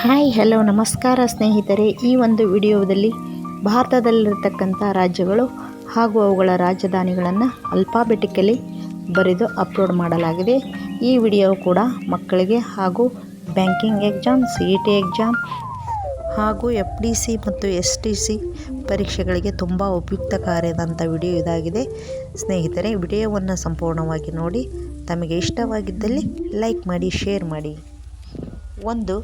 Hi, hello, ನಮಸ್ಕಾರ ಸ್ನೇಹಿತರೆ. ಈ ಒಂದು ವಿಡಿಯೋದಲ್ಲಿ ಭಾರತದಲ್ಲಿರತಕ್ಕಂಥ ರಾಜ್ಯಗಳು ಹಾಗೂ ಅವುಗಳ ರಾಜಧಾನಿಗಳನ್ನು ಅಲ್ಫಾಬೆಟಿಕಲಿ ಬರೆದು ಅಪ್ಲೋಡ್ ಮಾಡಲಾಗಿದೆ. ಈ ವಿಡಿಯೋ ಕೂಡ ಮಕ್ಕಳಿಗೆ ಹಾಗೂ banking exam C E T exam ಹಾಗೂ ಎಫ್ ಡಿ ಸಿ ಮತ್ತು ಎಸ್ ಟಿ ಸಿ ಪರೀಕ್ಷೆಗಳಿಗೆ ತುಂಬ ಉಪಯುಕ್ತಕಾರಿಯಾದಂಥ ವಿಡಿಯೋ ಇದಾಗಿದೆ. ಸ್ನೇಹಿತರೆ, ವಿಡಿಯೋವನ್ನು ಸಂಪೂರ್ಣವಾಗಿ ನೋಡಿ, ತಮಗೆ ಇಷ್ಟವಾಗಿದ್ದಲ್ಲಿ ಲೈಕ್ ಮಾಡಿ ಶೇರ್ ಮಾಡಿ. ಒಂದು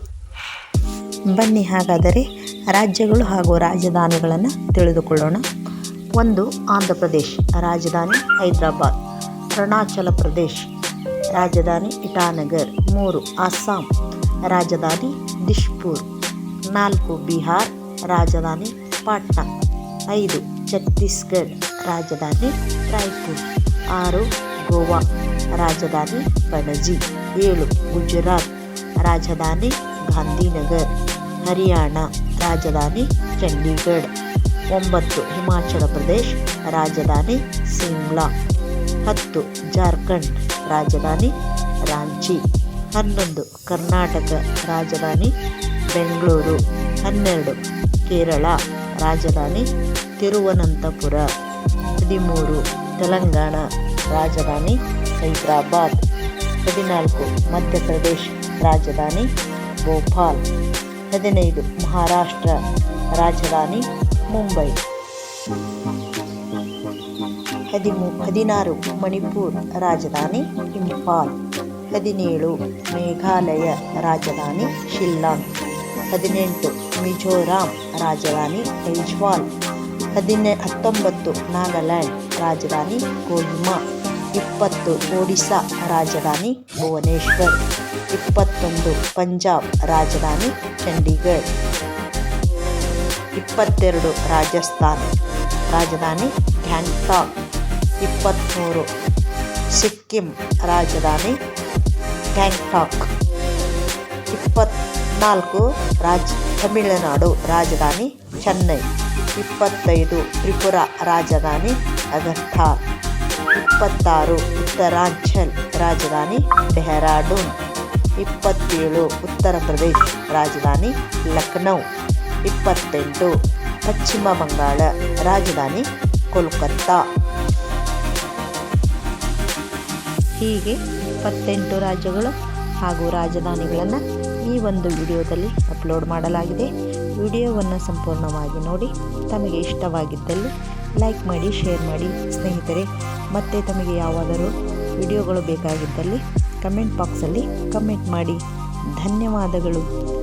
ಬನ್ನಿ, ಹಾಗಾದರೆ ರಾಜ್ಯಗಳು ಹಾಗೂ ರಾಜಧಾನಿಗಳನ್ನು ತಿಳಿದುಕೊಳ್ಳೋಣ. ಒಂದು ಆಂಧ್ರ ಪ್ರದೇಶ್ ರಾಜಧಾನಿ ಹೈದರಾಬಾದ್. ಅರುಣಾಚಲ ಪ್ರದೇಶ್, ರಾಜಧಾನಿ ಇಟಾನಗರ್. ಮೂರು, ಅಸ್ಸಾಂ, ರಾಜಧಾನಿ ದಿಶ್ಪುರ್. ನಾಲ್ಕು, ಬಿಹಾರ್, ರಾಜಧಾನಿ ಪಾಟ್ನಾ. ಐದು, ಛತ್ತೀಸ್ಗಢ್, ರಾಜಧಾನಿ ರಾಯ್ಪುರ್. ಆರು, ಗೋವಾ, ರಾಜಧಾನಿ ಪಣಜಿ ಏಳು, ಗುಜರಾತ್, ರಾಜಧಾನಿ ಗಾಂಧಿನಗರ್. ಹರಿಯಾಣ ರಾಜಧಾನಿ ಚಂಡೀಗಢ. ಒಂಬತ್ತು ಹಿಮಾಚಲ ಪ್ರದೇಶ್ ರಾಜಧಾನಿ ಸಿಮ್ಲಾ ಹತ್ತು ಜಾರ್ಖಂಡ್ ರಾಜಧಾನಿ ರಾಂಚಿ. ಹನ್ನೊಂದು ಕರ್ನಾಟಕ ರಾಜಧಾನಿ ಬೆಂಗಳೂರು. ಹನ್ನೆರಡು ಕೇರಳ ರಾಜಧಾನಿ ತಿರುವನಂತಪುರ. ಹದಿಮೂರು ತೆಲಂಗಾಣ ರಾಜಧಾನಿ ಹೈದರಾಬಾದ್. ಹದಿನಾಲ್ಕು ಮಧ್ಯಪ್ರದೇಶ ರಾಜಧಾನಿ ಭೋಪಾಲ್. ಹದಿನೈದು ಮಹಾರಾಷ್ಟ್ರ ರಾಜಧಾನಿ ಮುಂಬೈ. ಹದಿಮೂ, ಹದಿನಾರು ಮಣಿಪುರ್ ರಾಜಧಾನಿ ಇಂಫಾಲ್. ಹದಿನೇಳು ಮೇಘಾಲಯ ರಾಜಧಾನಿ ಶಿಲ್ಲಾಂಗ್. ಹದಿನೆಂಟು ಮಿಜೋರಾಂ ರಾಜಧಾನಿ ಐಜ್ವಾಲ್ ಹದಿನೆ, ಹತ್ತೊಂಬತ್ತು ನಾಗಾಲ್ಯಾಂಡ್ ರಾಜಧಾನಿ ಕೋಹಿಮಾ. ಇಪ್ಪತ್ತು ಒಡಿಸ್ಸಾ ರಾಜಧಾನಿ ಭುವನೇಶ್ವರ್. ಇಪ್ಪತ್ತೊಂದು ಪಂಜಾಬ್ ರಾಜಧಾನಿ ಚಂಡೀಗಢ ಇಪ್ಪತ್ತೆರಡು ರಾಜಸ್ಥಾನ್ ರಾಜಧಾನಿ ಗ್ಯಾಂಗ್ಟಾಕ್ ಇಪ್ಪತ್ತ್ಮೂರು ಸಿಕ್ಕಿಂ ರಾಜಧಾನಿ ಗ್ಯಾಂಗ್ಟಾಕ್ ಇಪ್ಪತ್ನಾಲ್ಕು ರಾಜ್ ತಮಿಳುನಾಡು ರಾಜಧಾನಿ ಚೆನ್ನೈ ಇಪ್ಪತ್ತೈದು ತ್ರಿಪುರ ರಾಜಧಾನಿ ಅಗರ್ಠಾ ಇಪ್ಪತ್ತಾರು ಉತ್ತರಾಂಚಲ್ ರಾಜಧಾನಿ ಡೆಹ್ರಾಡೂನ್ ಇಪ್ಪತ್ತೇಳು, ಉತ್ತರ ಪ್ರದೇಶ್ ರಾಜಧಾನಿ ಲಕ್ನೌ. ಇಪ್ಪತ್ತೆಂಟು, ಪಶ್ಚಿಮ ಬಂಗಾಳ ರಾಜಧಾನಿ ಕೋಲ್ಕತ್ತಾ. ಹೀಗೆ ಇಪ್ಪತ್ತೆಂಟು ರಾಜ್ಯಗಳು ಹಾಗೂ ರಾಜಧಾನಿಗಳನ್ನು ಈ ಒಂದು ವಿಡಿಯೋದಲ್ಲಿ ಅಪ್ಲೋಡ್ ಮಾಡಲಾಗಿದೆ. ವಿಡಿಯೋವನ್ನು ಸಂಪೂರ್ಣವಾಗಿ ನೋಡಿ, ತಮಗೆ ಇಷ್ಟವಾಗಿದ್ದಲ್ಲಿ ಲೈಕ್ ಮಾಡಿ, ಶೇರ್ ಮಾಡಿ ಸ್ನೇಹಿತರೆ. ಮತ್ತೆ ತಮಗೆ ಯಾವುದಾದರೂ ವಿಡಿಯೋಗಳು ಬೇಕಾಗಿದ್ದಲ್ಲಿ ಕಮೆಂಟ್ ಬಾಕ್ಸಲ್ಲಿ ಕಮೆಂಟ್ ಮಾಡಿ. ಧನ್ಯವಾದಗಳು.